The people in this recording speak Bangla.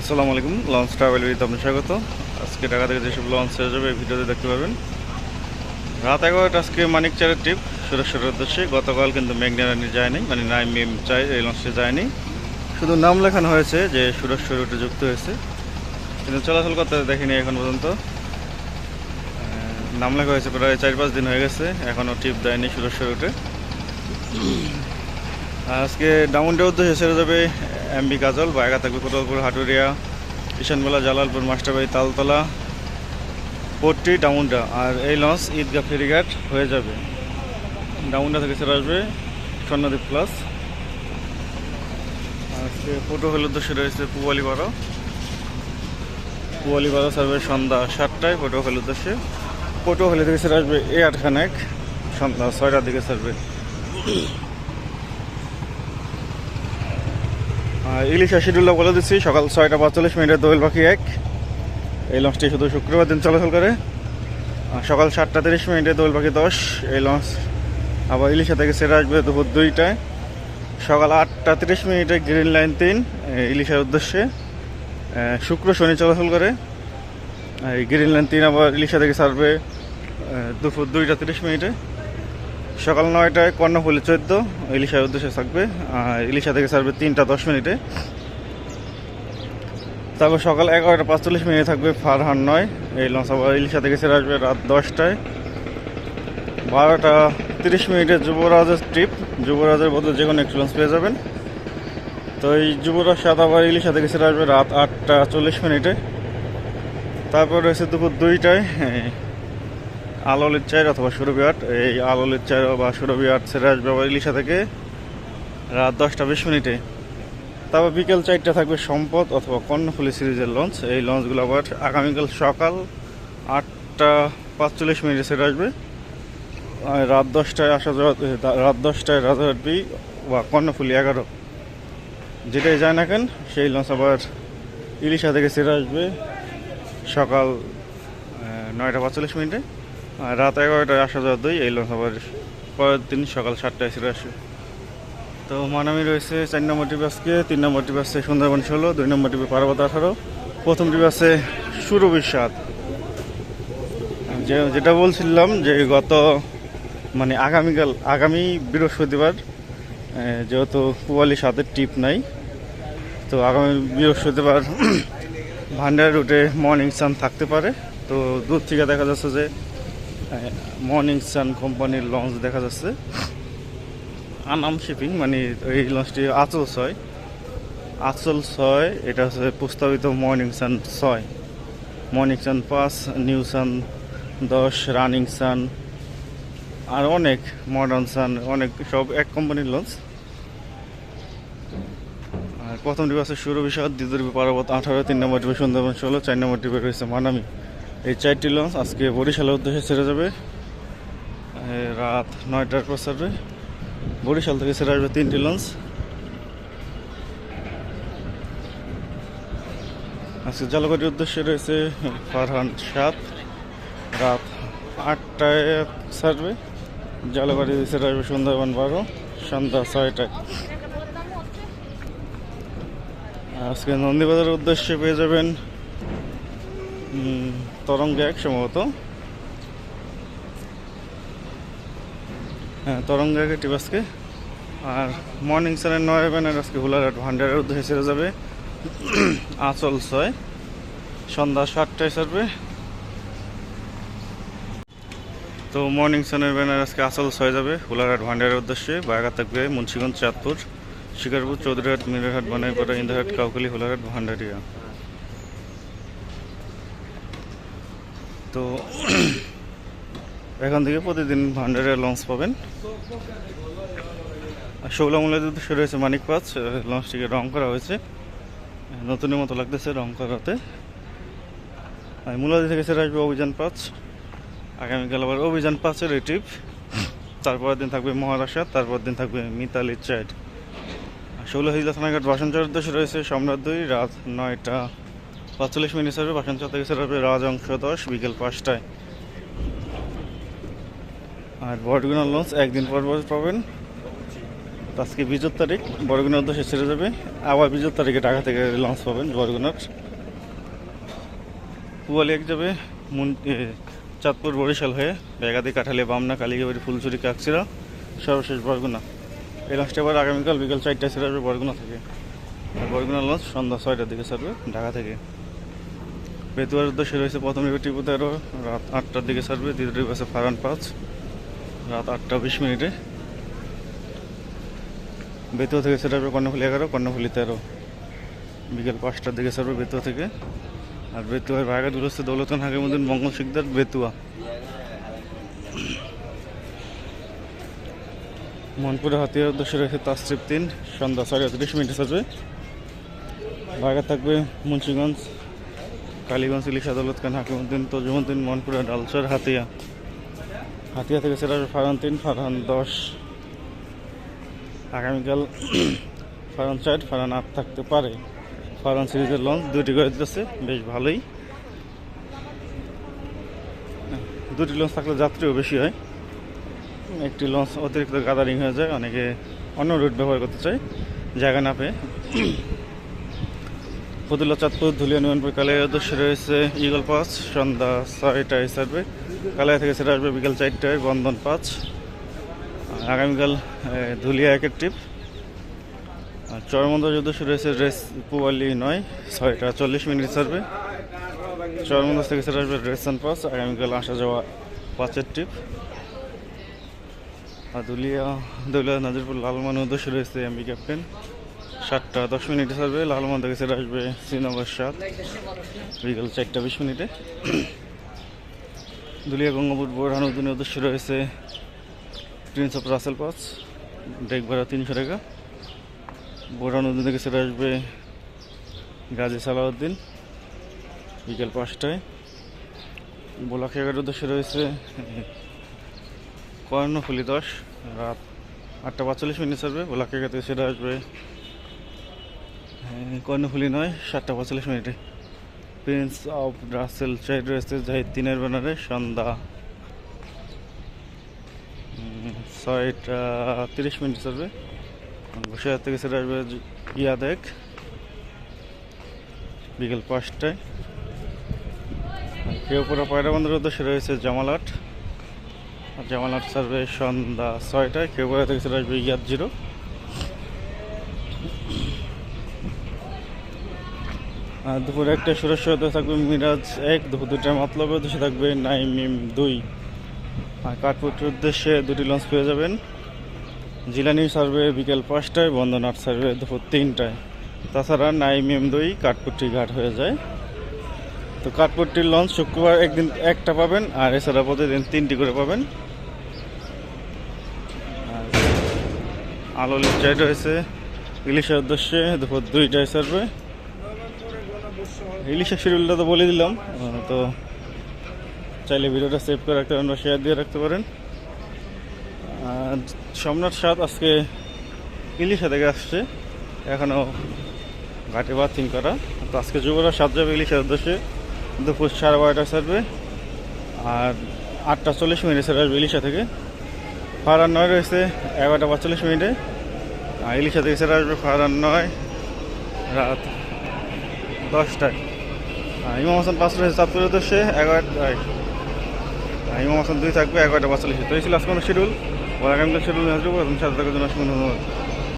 আসসালামু আলাইকুম লঞ্চ ট্রাভেল উইথ আপনার স্বাগত। আজকে ঢাকা থেকে যেসব লঞ্চ হয়ে যাবে, এই ভিডিওতে দেখতে পাবেন রাত এগারোটা আজকে মানিকচারের ট্রিপ সুরেশ্বরের উদ্দেশ্যে। গতকাল কিন্তু মেঘনারানি যায়নি মানে নাই মেম চাই, এই লঞ্চে যায়নি। শুধু নাম লেখানো হয়েছে যে সুরেশ্বর রুটে যুক্ত হয়েছে। কিন্তু চলাচল করতে দেখিনি এখন পর্যন্ত। নাম লেখা হয়েছে প্রায় চার পাঁচ দিন হয়ে গেছে এখনও ট্রিপ দেয়নি সুরেশ্বর রুটে আজকে ডাউনডে উদ্দেশ্যে ছেড়ে যাবে এমবি কাজল বায়গা থাকবে কোটালপুর হাটুরিয়া, ঈশানবেলা, জালালপুর, মাস্টারবাড়ি, তালতলা, পোট্টি ডাউনডা আর এই লঞ্চ ঈদগাহ ফেরিঘাট হয়ে যাবে। ডাউনডা থেকে ছেড়ে আসবে স্বর্ণদ্বীপ প্লাস। আজকে ফটো হল উদ্দেশ্যে রয়েছে পুয়ালি বারো। সার্ভে সন্ধ্যা সাতটায় ফটো হল উদ্দেশ্যে। ফটো হলে থেকে ছেড়ে আসবে এ আটখানেক। সন্ধ্যা ছয়টার দিকে সার্ভে আর ইলিশা শিডিউলটা বলে দিচ্ছি। সকাল ছয়টা পাঁচচল্লিশ মিনিটে দোয়েল পাখি এক। এই লঞ্চটি শুধু শুক্রবার দিন চলাচল করে। সকাল সাতটা তিরিশ মিনিটে দোয়েল পাখি দশ। এই লঞ্চ আবার ইলিশা থেকে সেরে আসবে দুপুর দুইটায়। সকাল আটটা তিরিশ মিনিটে গ্রিন লাইন তিন ইলিশার উদ্দেশ্যে। শুক্র শনি চলাচল করে। এই গ্রিন লাইন তিন আবার ইলিশা থেকে ছাড়বে দুপুর দুইটা তিরিশ মিনিটে। সকাল নয়টায় কর্ণফুলি চোদ্দ ইলিশার উদ্দেশ্যে থাকবে। ইলিশা থেকে ছাড়বে তিনটা দশ মিনিটে। তারপর সকাল এগারোটা পাঁচচল্লিশ মিনিটে থাকবে ফারহান নয়। এই লঞ্চ আবার ইলিশা থেকে ছেড়ে আসবে রাত দশটায়। বারোটা তিরিশ মিনিটে যুবরাজের ট্রিপ যুবরাজের বদলে যে কোনো একটি লঞ্চ পেয়ে যাবেন। তো এই যুবরাজ সাত আবার ইলিশা থেকে ছেড়ে আসবে রাত আটটা চল্লিশ মিনিটে। তারপর রয়েছে দুপুর দুইটায়। আলোলির চার অথবা সুরভিয়াট এই আলোলির চার বা সুরভিয়াট ছেড়ে আসবে আবার ইলিশা থেকে রাত দশটা বিশ মিনিটে। তারপর বিকেল চারটা থাকবে সম্পদ অথবা কর্ণফুলি সিরিজের লঞ্চ। এই লঞ্চগুলো আবার আগামীকাল সকাল আটটা পাঁচচল্লিশ মিনিটে ছেড়ে আসবে। রাত দশটায় আসা যাওয়া রাত দশটায় রাজারবি বা কর্ণফুলি এগারো। যেটাই যায় না কেন, সেই লঞ্চ আবার ইলিশা থেকে ছেড়ে আসবে সকাল নয়টা পাঁচচল্লিশ মিনিটে। রাত এগারোটায় আসা যাওয়া দুই, এই আবার পরের দিন সকাল সাতটায় ছেড়ে আসে। তো মানামি রয়েছে চার নম্বর টিপ আজকে, তিন নম্বর টিপ আছে সুন্দরবন ষোলো, দুই নম্বর টিপে পার্বত আঠারো, প্রথম টিপ আছে সুরভির সাত যে, যেটা বলছিলাম যে গত মানে আগামীকাল, আগামী বৃহস্পতিবার যেহেতু পুয়ালি সাতের টিপ নাই, তো আগামী বৃহস্পতিবার ভান্ডার রুটে মর্নিং সান থাকতে পারে। তো দূর থেকে দেখা যাচ্ছে যে মর্নিং সান কোম্পানির লঞ্চ দেখা যাচ্ছে। আনাম শিপিং মানে এই লঞ্চটি আচল ছয়। আচল ছয়, এটা হচ্ছে প্রস্তাবিত মর্নিং সান ছয়। মর্নিং সান পাঁচ, নিউ সান দশ, রানিং সান, আর অনেক মডার্ন সান, অনেক সব এক কোম্পানির লঞ্চ। আর প্রথম ডিপ আছে সুর বিষাদ দ্বিতীয় ডিপে পার্বত আঠারো, তিন নম্বর ডিপে সুন্দরবন ষোলো, চার নম্বর ডিপে রয়েছে মানামি। এই চারটি লঞ্চ আজকে বরিশালের উদ্দেশ্যে ছেড়ে যাবে। রাত নয়টার পর ছাড়বে। বরিশাল থেকে ছেড়ে আসবে তিনটি লঞ্চ। আজকে জলগটির উদ্দেশ্যে রয়েছে ফারহান সাত রাত আটটায় ছাড়বে। জলগটি ছেড়ে আসবে সুন্দরবন বারো, সন্ধ্যা ছয়টায়। আজকে নন্দীবাজারের উদ্দেশ্যে পেয়ে যাবেন তরঙ্গে এক সম্ভবত। হ্যাঁ তরঙ্গ এক টিপ আজকে আর মর্নিং সানের নয় ব্যানের আজকে হুলারহাট ভান্ডারের উদ্দেশ্যে ছেড়ে যাবে। আঁচল ছয়। সন্ধ্যা সাতটায় ছাড়বে তো মর্নিং সানের ব্যানার আজকে আসল ছয় যাবে হুলারহাট ভান্ডারের উদ্দেশ্যে। বায়াঘাট থাকবে মুন্সিগঞ্জ, চাঁদপুর, শিকারপুর, চৌধুরীহাট, মিরহাট, বানাইপাড়া ইন্দাহাট কাউকলি হুলারহাট ভান্ডারিয়া। তো এখান থেকে প্রতিদিন ভান্ডারে লঞ্চ পাবেন। আর ষোলামূলের শুরু রয়েছে মানিক পাঁচ লঞ্চটিকে রং করা হয়েছে। নতুনের মতো লাগতেছে রং করাতে। আর মূলাদি থেকে সেরে আসবে অভিযান পাঁচ। আগামীকাল আবার অভিযান পাঁচের রিটিভ তারপরের দিন থাকবে মহারাষ্ট্র তারপর দিন থাকবে মিতালি চাইড ষোলো হিজলা থানাঘাট বাসনচর উদ্দেশ্যে রয়েছে সম্রাট দুই, রাত নয়টা। পাঁচচল্লিশ মিনিট বাসনচর থেকে ছেড়ে আসবে রাজ অংশ দশ, বিকেল পাঁচটায়। আর বটগুনা লঞ্চ একদিন পর পর পাবেন। আজকে বিজোর তারিখ বরগুনার উদ্দেশ্যে ছেড়ে যাবে। আবার বিজোর তারিখে ঢাকা থেকে লঞ্চ পাবেন বরগুনার এক যাবে, মুন চাঁদপুর বরিশাল হয়ে বেগাদি, কাঠালে, বামনা, কালীগাবাড়ি ফুলচুরি কাকচিরা, সর্বশেষ বরগুনা এই লঞ্চটা আবার আগামীকাল বিকাল চারটায় ছেড়ে যাবে বরগুনা থেকে। বরগুনা লঞ্চ সন্ধ্যা ছয়টার দিকে ছাড়বে ঢাকা থেকে। বেতুয়ার উদ্দেশ্যে রয়েছে প্রথম টিপু তেরো, রাত আটটার দিকে ছাড়বে, দ্বিতীয় রিপ আছে ফারান পাঁচ, রাত আটটা বিশ মিনিটে। বেতুয়া থেকে হবে কর্ণফুলি এগারো, কর্ণফুলি তেরো। বিকেল পাঁচটার দিকে ছাড়বে বেতুয়া থেকে। আর বেতুয়ার ভাগাগুলো হচ্ছে দৌলতন মধ্যে মঙ্গল শিকদার বেতুয়া। মনপুরে হাতিয়ার উদ্দেশ্যে রয়েছে তাস্ট্রিপ তিন, সন্ধ্যা সাড়ে তিরিশ মিনিটে ছাড়বে। ভাগা থাকবে মুন্সিগঞ্জ। কালীগঞ্জ, ইলিশ আদালত খান, হাকিমুদ্দিন, তজুমুদ্দিন, মনপুরা, ডালচর, হাতিয়া। হাতিয়া থেকে সেটা ফারহান তিন ফারহান দশ। আগামীকাল ফারহান চার, ফারহান আট থাকতে পারে। ফারহান সিরিজের লঞ্চ দুটি করে দিতেছে, বেশ ভালোই। দুটি লঞ্চ থাকলে যাত্রীও বেশি হয়। একটি লঞ্চ অতিরিক্ত গাদারিং হয়ে যায়, অনেকে অন্য রুট ব্যবহার করতে চায়, জায়গা না পেয়ে। ফতুল্লা চাঁদপুর ধুলিয়া নিমনপুর কালিয়া উদ্দেশ্যে রয়েছে ইগল পাঁচ সন্ধ্যা ছয়টায় সার্ভে কালিয়া থেকে সেটা আসবে বিকাল চারটায়, বন্ধন পাঁচ। আগামীকাল ধুলিয়া একের ট্রিপ আর চরমন্দার উদ্দেশ্যে রয়েছে রেস পুয়ালি নয়, ছয়টা চল্লিশ মিনিট সার্ভে চরমন্দাজ থেকে সেটা আসবে রেসান পাঁচ আগামীকাল আসা যাওয়া পাঁচের ট্রিপ আর দুলিয়া দুলিয়া নাজিরপুর লালমান উদ্দেশ্যে রয়েছে এমবি ক্যাপ্টেন। সাতটা দশ মিনিটে ছাড়বে লালমান থেকে সেটা আসবে শ্রীনগর সাত। বিকাল চারটা বিশ মিনিটে। দুলিয়া গঙ্গাপুর বোরহানুদ্দিনের উদ্দেশ্যে রয়েছে Prince of Rasel pass deck ভাড়া তিনশো টাকা। বোরহানুদ্দিন থেকে সেটা আসবে গাজী সালাউদ্দিন বিকেল পাঁচটায়। বোলাখিয়াঘাটের উদ্দেশ্যে রয়েছে কর্ণফুলি দশ, রাত আটটা পাঁচচল্লিশ মিনিট ছাড়বে। বোলাখিয়াঘাট থেকে সেটা আসবে কর্ণফুলি নয়, সাতটা পঁয়তাল্লিশ মিনিটে। প্রিন্স অফ রাসেল চাইড রয়েছে জাহিদ তিনের ব্যানারে সন্ধ্যা ছয়টা তিরিশ মিনিট চলবে। ঘোষাহাট থেকে সেটা আসবে ইয়াদেক। বিকেল পাঁচটায়। কেউপুরা পয়রা বন্দরের উদ্দেশ্যে রয়েছে জামালাট। জামালাট সার্ভে সন্ধ্যা ছয়টায়। কেউপুরা থেকে সেটা আসবে ইয়াদ জিরো। দুপুর একটা সুরেশ হতে থাকবে মিরাজ এক, দুপুর দুটার মতলবের উদ্দেশ্যে থাকবে নাইমিম দুই। আর কাঠপুরের উদ্দেশ্যে দুটি লঞ্চ পেয়ে যাবেন। জিলানি সার্ভে বিকেল পাঁচটায় বন্দনাথ সার্ভে দুপুর তিনটায়। তাছাড়া নাইমিম দুই কাঠপুরটি ঘাট হয়ে যায়। তো কাঠপুরটির লঞ্চ শুক্রবার একদিন একটা পাবেন, আর এছাড়া প্রতিদিন তিনটি করে পাবেন। আলো লিচাই রয়েছে ইলিশের উদ্দেশ্যে দুপুর দুইটায় সার্ভে। ইলিশের শিডিউলটা তো বলে দিলাম। তো চাইলে ভিডিওটা সেভ করে রাখতে পারেন বা শেয়ার দিয়ে রাখতে পারেন। আর সাত আজকে ইলিশা থেকে আসছে। এখনও ঘাটে বাথিং করা। তো আজকে যুবরা সাত যাবে ইলিশের উদ্দেশ্যে। দুপুর সাড়ে বারোটা সারবে আর আটটা চল্লিশ মিনিটে সেরে আসবে ইলিশা থেকে। ফারান নয় রয়েছে, এগারোটা পাঁচচল্লিশ মিনিটে। আর ইলিশা থেকে সেরে আসবে ফারান নয় রাত দশটায়। ইমাম হাসান পাঁচ রয়েছে চাঁদপুরের উদ্দেশ্যে এগারোটায় আর ইমাম হাসান দুই থাকবে, এগারোটা পাঁচচল্লিশে তো এই ছিল আজকে শিডিউল আগামীকাল শিডিউল আসব সাথে থাকার জন্য অসংখ্য ধন্যবাদ